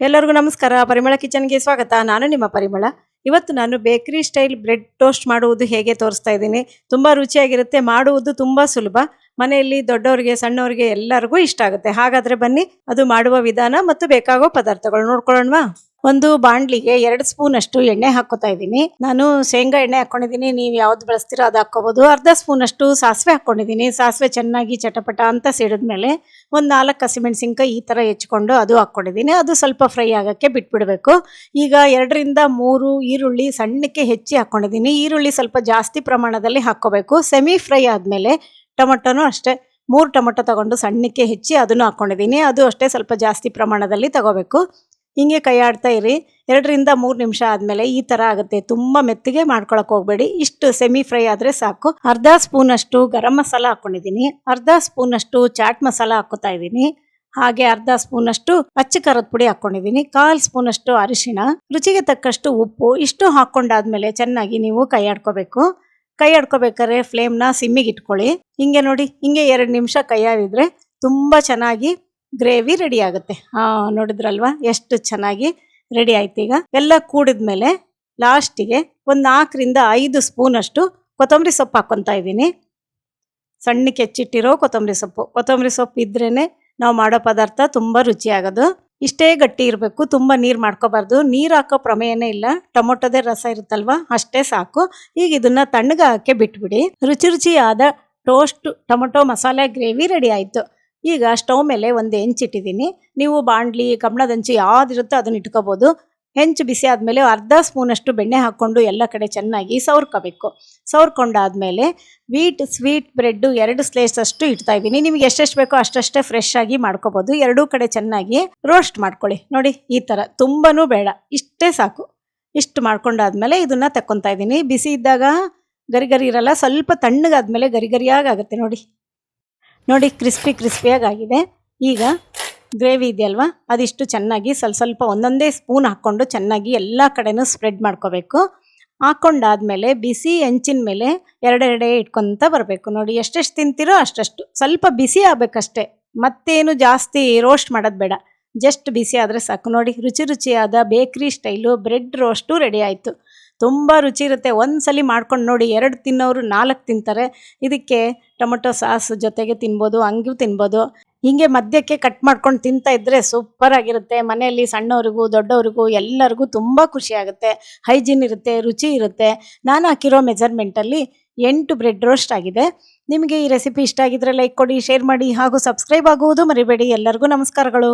ಎಲ್ಲರಿಗೂ ನಮಸ್ಕಾರ. ಪರಿಮಳ ಕಿಚನ್ಗೆ ಸ್ವಾಗತ. ನಾನು ನಿಮ್ಮ ಪರಿಮಳ. ಇವತ್ತು ನಾನು ಬೇಕರಿ ಸ್ಟೈಲ್ ಬ್ರೆಡ್ ಟೋಸ್ಟ್ ಮಾಡುವುದು ಹೇಗೆ ತೋರಿಸ್ತಾ ಇದ್ದೀನಿ. ತುಂಬ ರುಚಿಯಾಗಿರುತ್ತೆ. ಮಾಡುವುದು ತುಂಬ ಸುಲಭ. ಮನೆಯಲ್ಲಿ ದೊಡ್ಡವರಿಗೆ, ಸಣ್ಣವರಿಗೆ ಎಲ್ಲರಿಗೂ ಇಷ್ಟ ಆಗುತ್ತೆ. ಹಾಗಾದ್ರೆ ಬನ್ನಿ, ಅದು ಮಾಡುವ ವಿಧಾನ ಮತ್ತು ಬೇಕಾಗೋ ಪದಾರ್ಥಗಳು ನೋಡ್ಕೊಳ್ಳೋಣವಾ? ಒಂದು ಬಾಂಡ್ಲಿಗೆ ಎರಡು ಸ್ಪೂನ್ ಅಷ್ಟು ಎಣ್ಣೆ ಹಾಕೋತಾ ಇದ್ದೀನಿ. ನಾನು ಶೇಂಗಾ ಎಣ್ಣೆ ಹಾಕೊಂಡಿದ್ದೀನಿ. ನೀವು ಯಾವ್ದು ಬಳಸ್ತೀರೋ ಅದು ಹಾಕೋಬಹುದು ಅರ್ಧ ಸ್ಪೂನ್ ಅಷ್ಟು ಸಾಸಿವೆ ಹಾಕೊಂಡಿದ್ದೀನಿ. ಸಾಸಿವೆ ಚೆನ್ನಾಗಿ ಚಟಪಟ ಅಂತ ಸಿಡಿದ್ಮೇಲೆ ಒಂದು ನಾಲ್ಕು ಹಸಿಮೆಣಸಿನ್ಕಾಯಿ ಈ ಥರ ಹೆಚ್ಕೊಂಡು ಅದು ಹಾಕ್ಕೊಂಡಿದ್ದೀನಿ ಅದು ಸ್ವಲ್ಪ ಫ್ರೈ ಆಗೋಕ್ಕೆ ಬಿಟ್ಬಿಡಬೇಕು. ಈಗ ಎರಡರಿಂದ ಮೂರು ಈರುಳ್ಳಿ ಸಣ್ಣಕ್ಕೆ ಹೆಚ್ಚಿ ಹಾಕ್ಕೊಂಡಿದ್ದೀನಿ ಈರುಳ್ಳಿ ಸ್ವಲ್ಪ ಜಾಸ್ತಿ ಪ್ರಮಾಣದಲ್ಲಿ ಹಾಕೋಬೇಕು ಸೆಮಿ ಫ್ರೈ ಆದಮೇಲೆ ಟೊಮೊಟೊನೂ ಅಷ್ಟೇ ಮೂರು ಟೊಮೊಟೊ ತಗೊಂಡು ಸಣ್ಣಕ್ಕೆ ಹೆಚ್ಚಿ ಅದನ್ನು ಹಾಕ್ಕೊಂಡಿದ್ದೀನಿ ಅದು ಅಷ್ಟೇ ಸ್ವಲ್ಪ ಜಾಸ್ತಿ ಪ್ರಮಾಣದಲ್ಲಿ ತಗೋಬೇಕು. ಹಿಂಗೆ ಕೈ ಆಡ್ತಾ ಇರಿ. ಎರಡರಿಂದ ಮೂರು ನಿಮಿಷ ಆದಮೇಲೆ ಈ ಥರ ಆಗುತ್ತೆ. ತುಂಬ ಮೆತ್ತಗೆ ಮಾಡ್ಕೊಳಕ್ಕೆ ಹೋಗಬೇಡಿ. ಇಷ್ಟು ಸೆಮಿ ಫ್ರೈ ಆದರೆ ಸಾಕು. ಅರ್ಧ ಸ್ಪೂನ್ ಅಷ್ಟು ಗರಂ ಮಸಾಲ ಹಾಕ್ಕೊಂಡಿದ್ದೀನಿ ಅರ್ಧ ಸ್ಪೂನ್ ಅಷ್ಟು ಚಾಟ್ ಮಸಾಲ ಹಾಕೋತಾ ಇದ್ದೀನಿ. ಹಾಗೆ ಅರ್ಧ ಸ್ಪೂನ್ ಅಷ್ಟು ಅಚ್ಚ ಖಾರದ ಪುಡಿ ಹಾಕ್ಕೊಂಡಿದ್ದೀನಿ. ಕಾಲ್ ಸ್ಪೂನಷ್ಟು ಅರಿಶಿಣ. ರುಚಿಗೆ ತಕ್ಕಷ್ಟು ಉಪ್ಪು. ಇಷ್ಟು ಹಾಕ್ಕೊಂಡಾದ್ಮೇಲೆ ಚೆನ್ನಾಗಿ ನೀವು ಕೈ ಆಡ್ಕೋಬೇಕು ಕೈ ಆಡ್ಕೋಬೇಕಾದ್ರೆ ಫ್ಲೇಮ್ನ ಸಿಮ್ಮಿಗೆ ಇಟ್ಕೊಳ್ಳಿ. ಹಿಂಗೆ ನೋಡಿ, ಹಿಂಗೆ ಎರಡು ನಿಮಿಷ ಕೈ ಆಡಿದ್ರೆ ತುಂಬ ಚೆನ್ನಾಗಿ ಗ್ರೇವಿ ರೆಡಿ ಆಗುತ್ತೆ. ಹಾ ನೋಡಿದ್ರಲ್ವಾ? ಎಷ್ಟು ಚೆನ್ನಾಗಿ ರೆಡಿ ಆಯ್ತು ಈಗ. ಎಲ್ಲ ಕೂಡಿದ್ಮೇಲೆ ಲಾಸ್ಟಿಗೆ ಒಂದು ನಾಲ್ಕರಿಂದ ಐದು ಸ್ಪೂನ್ ಅಷ್ಟು ಕೊತ್ತಂಬರಿ ಸೊಪ್ಪು ಹಾಕ್ಕೊತಾ ಇದ್ದೀನಿ. ಸಣ್ಣಕ್ಕೆ ಹೆಚ್ಚಿಟ್ಟಿರೋ ಕೊತ್ತಂಬರಿ ಸೊಪ್ಪು. ಕೊತ್ತಂಬರಿ ಸೊಪ್ಪು ಇದ್ರೇ ನಾವು ಮಾಡೋ ಪದಾರ್ಥ ತುಂಬ ರುಚಿಯಾಗೋದು. ಇಷ್ಟೇ ಗಟ್ಟಿ ಇರಬೇಕು, ತುಂಬ ನೀರು ಮಾಡ್ಕೋಬಾರ್ದು. ನೀರು ಹಾಕೋ ಪ್ರಮೇಯನೇ ಇಲ್ಲ. ಟೊಮೊಟೊದೇ ರಸ ಇರುತ್ತಲ್ವಾ? ಅಷ್ಟೇ ಸಾಕು. ಈಗ ಇದನ್ನು ತಣ್ಣಗೆ ಹಾಕಿ ಬಿಟ್ಬಿಡಿ. ರುಚಿ ರುಚಿಯಾದ ಟೋಸ್ಟ್, ಟೊಮೊಟೊ ಮಸಾಲೆ ಗ್ರೇವಿ ರೆಡಿ ಆಯಿತು. ಈಗ ಸ್ಟವ್ ಮೇಲೆ ಒಂದು ಹೆಂಚಿಟ್ಟಿದ್ದೀನಿ ನೀವು ಬಾಂಡ್ಲಿ ಕಬ್ಬಣದ ಹೆಂಚು ಯಾವ್ದಿರುತ್ತೋ ಅದನ್ನ ಇಟ್ಕೋಬೋದು. ಹೆಂಚು ಬಿಸಿ ಆದಮೇಲೆ ಅರ್ಧ ಸ್ಪೂನಷ್ಟು ಬೆಣ್ಣೆ ಹಾಕ್ಕೊಂಡು ಎಲ್ಲ ಕಡೆ ಚೆನ್ನಾಗಿ ಸವರ್ಕೋಬೇಕು. ಸವರ್ಕೊಂಡಾದಮೇಲೆ ವೀಟ್, ಸ್ವೀಟ್ ಬ್ರೆಡ್ಡು ಎರಡು ಸ್ಲೇಸ್ ಅಷ್ಟು ಇಡ್ತಾ ಇದ್ದೀನಿ. ನಿಮ್ಗೆ ಎಷ್ಟೆಷ್ಟು ಬೇಕೋ ಅಷ್ಟಷ್ಟೇ ಫ್ರೆಶ್ ಆಗಿ ಮಾಡ್ಕೋಬೋದು. ಎರಡೂ ಕಡೆ ಚೆನ್ನಾಗಿ ರೋಸ್ಟ್ ಮಾಡ್ಕೊಳ್ಳಿ. ನೋಡಿ, ಈ ಥರ ತುಂಬನೂ ಬೇಡ. ಇಷ್ಟೇ ಸಾಕು. ಇಷ್ಟು ಮಾಡ್ಕೊಂಡಾದ್ಮೇಲೆ ಇದನ್ನು ತಕ್ಕೊತಾ ಇದ್ದೀನಿ. ಬಿಸಿ ಇದ್ದಾಗ ಗರಿಗರಿ ಗರಿ ಇರಲ್ಲ. ಸ್ವಲ್ಪ ತಣ್ಣಗಾದ್ಮೇಲೆ ಗರಿಗರಿಯಾಗಿ ಆಗುತ್ತೆ. ನೋಡಿ. ನೋಡಿ ಕ್ರಿಸ್ಪಿ ಕ್ರಿಸ್ಪಿಯಾಗಿ ಆಗಿದೆ ಈಗ ಗ್ರೇವಿ ಇದೆಯಲ್ವಾ? ಅದಿಷ್ಟು ಚೆನ್ನಾಗಿ ಸ್ವಲ್ಪ ಸ್ವಲ್ಪ ಒಂದೊಂದೇ ಸ್ಪೂನ್ ಹಾಕ್ಕೊಂಡು ಚೆನ್ನಾಗಿ ಎಲ್ಲ ಕಡೆನೂ ಸ್ಪ್ರೆಡ್ ಮಾಡ್ಕೋಬೇಕು. ಹಾಕ್ಕೊಂಡಾದ್ಮೇಲೆ ಬಿಸಿ ಹೆಂಚಿನ ಮೇಲೆ ಎರಡೆರಡೆ ಇಟ್ಕೊತ ಬರಬೇಕು. ನೋಡಿ ಎಷ್ಟೆಷ್ಟು ತಿಂತೀರೋ ಅಷ್ಟಷ್ಟು. ಸ್ವಲ್ಪ ಬಿಸಿ ಆಗಬೇಕಷ್ಟೇ. ಮತ್ತೇನು ಜಾಸ್ತಿ ರೋಸ್ಟ್ ಮಾಡೋದು ಬೇಡ. ಜಸ್ಟ್ ಬಿಸಿ ಆದರೆ ಸಾಕು. ನೋಡಿ ರುಚಿ ರುಚಿಯಾದ ಬೇಕ್ರಿ ಸ್ಟೈಲು ಬ್ರೆಡ್ ರೋಸ್ಟು ರೆಡಿ ಆಯಿತು. ತುಂಬ ರುಚಿ ಇರುತ್ತೆ. ಒಂದ್ಸಲಿ ಮಾಡ್ಕೊಂಡು ನೋಡಿ, ಎರಡು ತಿನ್ನೋರು ನಾಲ್ಕು ತಿಂತಾರೆ. ಇದಕ್ಕೆ ಟೊಮೊಟೊ ಸಾಸ್ ಜೊತೆಗೆ ತಿನ್ಬೋದು ಹಂಗೂ ತಿನ್ಬೋದು. ಹೀಗೆ ಮಧ್ಯಕ್ಕೆ ಕಟ್ ಮಾಡ್ಕೊಂಡು ತಿಂತಾ ಇದ್ರೆ ಸೂಪರ್ ಆಗಿರುತ್ತೆ. ಮನೆಯಲ್ಲಿ ಸಣ್ಣವರಿಗೂ, ದೊಡ್ಡವರಿಗೂ ಎಲ್ಲರಿಗೂ ತುಂಬ ಖುಷಿ ಆಗುತ್ತೆ. ಹೈಜೀನ್ ಇರುತ್ತೆ, ರುಚಿ ಇರುತ್ತೆ. ನಾನು ಹಾಕಿರೋ ಮೆಜರ್ಮೆಂಟಲ್ಲಿ ಎಂಟು ಬ್ರೆಡ್ ರೋಸ್ಟ್ ಆಗಿದೆ. ನಿಮಗೆ ಈ ರೆಸಿಪಿ ಇಷ್ಟ ಆಗಿದ್ರೆ ಲೈಕ್ ಕೊಡಿ ಶೇರ್ ಮಾಡಿ ಹಾಗೂ ಸಬ್ಸ್ಕ್ರೈಬ್ ಆಗುವುದು ಮರಿಬೇಡಿ. ಎಲ್ಲರಿಗೂ ನಮಸ್ಕಾರಗಳು.